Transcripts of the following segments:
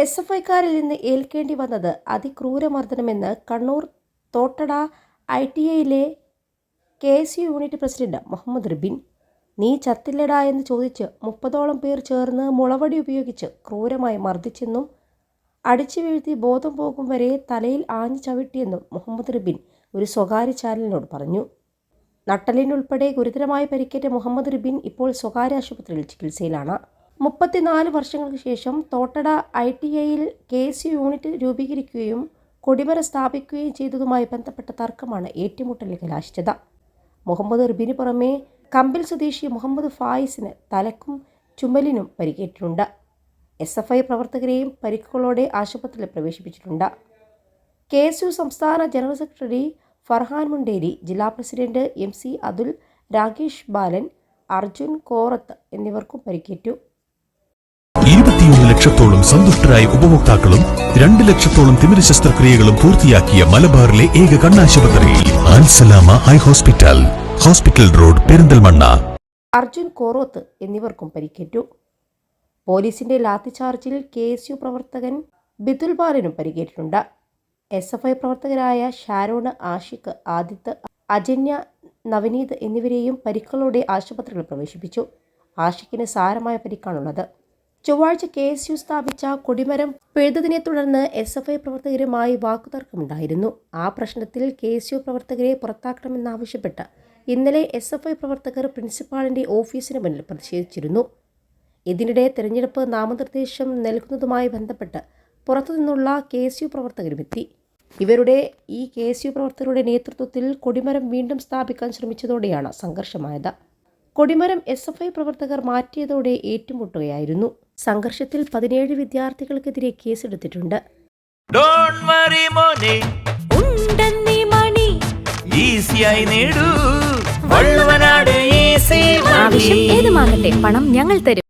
S F ഐക്കാരിൽ നിന്ന് ഏൽക്കേണ്ടി വന്നത് അതിക്രൂരമർദ്ദനമെന്ന് Kannur Thottada I T ഐയിലെ K S unit president Muhammad Ribin. നീ ചത്തില്ലടാ എന്ന് ചോദിച്ച് മുപ്പതോളം പേർ ചേർന്ന് മുളവടി ഉപയോഗിച്ച് ക്രൂരമായി മർദ്ദിച്ചെന്നും അടിച്ചു വീഴ്ത്തി ബോധം പോകും വരെ തലയിൽ ആഞ്ഞു ചവിട്ടിയെന്നും മുഹമ്മദ് റിബിൻ ഒരു സ്വകാര്യ ചാനലിനോട് പറഞ്ഞു. നട്ടലിനുൾപ്പെടെ ഗുരുതരമായി പരിക്കേറ്റ മുഹമ്മദ് റിബിൻ ഇപ്പോൾ സ്വകാര്യ ആശുപത്രിയിൽ ചികിത്സയിലാണ്. മുപ്പത്തിനാല് വർഷങ്ങൾക്ക് ശേഷം തോട്ടട ഐ ടി ഐയിൽ കെ എസ് യൂണിറ്റ് രൂപീകരിക്കുകയും കൊടിമര സ്ഥാപിക്കുകയും ചെയ്തതുമായി ബന്ധപ്പെട്ട തർക്കമാണ് ഏറ്റുമുട്ടലിൽ കലാശിച്ചത്. മുഹമ്മദ് റിബിന് പുറമെ കമ്പിൽ സ്വദേശി മുഹമ്മദ് ഫായിസിന് തലക്കും ചുമലിനും പരിക്കേറ്റിട്ടുണ്ട്. എസ് എഫ് ഐ പ്രവർത്തകരെയും പരിക്കുകളോടെ ആശുപത്രിയിൽ പ്രവേശിപ്പിച്ചിട്ടുണ്ട്. കെ എസ് യു സംസ്ഥാന ജനറൽ സെക്രട്ടറി ഫർഹാൻ മുണ്ടേരി ജില്ലാ president M C Athul Rakesh Balan Arjun Korath എന്നിവർക്കും പരിക്കേറ്റു. ഇരുപത്തിയൊന്ന് ലക്ഷത്തോളം സന്തുഷ്ടരായ ഉപഭോക്താക്കളും രണ്ട് ലക്ഷത്തോളം തിമിര ശസ്ത്രക്രിയകളും പൂർത്തിയാക്കിയ മലബാറിലെ ഏക കണ്ണാശുപത്രി. Alsalama eye hospital. Hospital road Perinthalmanna. Arjun Koroth എന്നിവർക്കും പരിക്കേറ്റു. പോലീസിന്റെ ലാത്തിചാർജിൽ കെ എസ് യു പ്രവർത്തകൻ ബിതുൽ ബാലനും പരിക്കേറ്റിട്ടുണ്ട്. എസ് എഫ് ഐ പ്രവർത്തകരായ ഷാരോണ് ആഷിഖ് ആദിത്ത് അജന്യ നവനീത് എന്നിവരെയും പരിക്കുകളോടെ ആശുപത്രിയിൽ പ്രവേശിപ്പിച്ചു. ആഷിഖിന് സാരമായ പരിക്കാണുള്ളത്. ചൊവ്വാഴ്ച കെ എസ് യു സ്ഥാപിച്ച കൊടിമരം പിഴുതതിനെ തുടർന്ന് എസ് എഫ് ഐ പ്രവർത്തകരുമായി വാക്കുതർക്കമുണ്ടായിരുന്നു. ആ പ്രശ്നത്തിൽ കെ എസ് യു പ്രവർത്തകരെ പുറത്താക്കണമെന്നാവശ്യപ്പെട്ട് ഇന്നലെ എസ് എഫ് ഐ പ്രവർത്തകർ പ്രിൻസിപ്പാളിന്റെ ഓഫീസിന് മുന്നിൽ പ്രതിഷേധിച്ചിരുന്നു. ഇതിനിടെ തെരഞ്ഞെടുപ്പ് നാമനിർദ്ദേശം നൽകുന്നതുമായി ബന്ധപ്പെട്ട് പുറത്തുനിന്നുള്ള കെ എസ് യു പ്രവർത്തകരുമെത്തി ഇവരുടെ ഈ കെ എസ് യു പ്രവർത്തകരുടെ നേതൃത്വത്തിൽ കൊടിമരം വീണ്ടും സ്ഥാപിക്കാൻ ശ്രമിച്ചതോടെയാണ് സംഘർഷമായത്. കൊടിമരം എസ് എഫ് ഐ പ്രവർത്തകർ മാറ്റിയതോടെ ഏറ്റുമുട്ടുകയായിരുന്നു. സംഘർഷത്തിൽ പതിനേഴ് വിദ്യാർത്ഥികൾക്കെതിരെ കേസെടുത്തിട്ടുണ്ട്. ഡോണ്ട് വറി മോനെ. ഉണ്ടെന്നീ മണി. ഈസിയായി നേടൂ. വള്ളുവനാട് ഈസി ആവശ്യം ഏതുമാകട്ടെ പണം ഞങ്ങൾ തരും.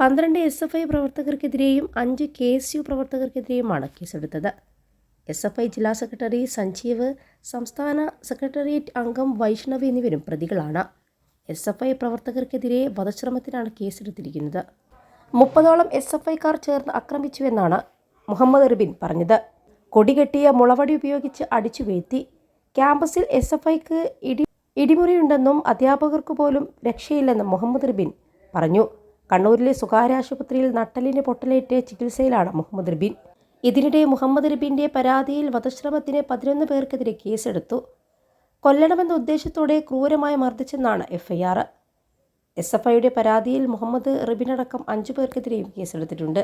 പന്ത്രണ്ട് എസ് എഫ് ഐ പ്രവർത്തകർക്കെതിരെയും അഞ്ച് കെ എസ് യു പ്രവർത്തകർക്കെതിരെയുമാണ് കേസെടുത്തത്. എസ് എഫ് ഐ ജില്ലാ സെക്രട്ടറി സഞ്ജീവ് സംസ്ഥാന സെക്രട്ടേറിയറ്റ് അംഗം വൈഷ്ണവ് എന്നിവരും പ്രതികളാണ്. എസ് എഫ് ഐ പ്രവർത്തകർക്കെതിരെ വധശ്രമത്തിനാണ് കേസെടുത്തിരിക്കുന്നത്. മുപ്പതോളം എസ് എഫ് ഐക്കാർ ചേർന്ന് ആക്രമിച്ചുവെന്നാണ് മുഹമ്മദ് റിബിൻ പറഞ്ഞത്. കൊടികെട്ടിയ മുളവടി ഉപയോഗിച്ച് അടിച്ചു വീഴ്ത്തി. ക്യാമ്പസിൽ എസ് എഫ് ഐക്ക് ഇടി ഇടിമുറിയുണ്ടെന്നും അധ്യാപകർക്ക് പോലും രക്ഷയില്ലെന്നും മുഹമ്മദ് റിബിൻ പറഞ്ഞു. കണ്ണൂരിലെ സ്വകാര്യ ആശുപത്രിയിൽ നട്ടലിന് പൊട്ടലേറ്റ് ചികിത്സയിലാണ് മുഹമ്മദ് റിബിൻ. ഇതിനിടെ മുഹമ്മദ് റിബിന്റെ പരാതിയിൽ വധശ്രമത്തിന് പതിനൊന്ന് പേർക്കെതിരെ കേസെടുത്തു. കൊല്ലണമെന്ന ഉദ്ദേശത്തോടെ ക്രൂരമായി മർദ്ദിച്ചെന്നാണ് എഫ്ഐആർ എസ് എഫ് ഐയുടെ പരാതിയിൽ മുഹമ്മദ് റിബിനടക്കം അഞ്ചു പേർക്കെതിരെയും കേസെടുത്തിട്ടുണ്ട്.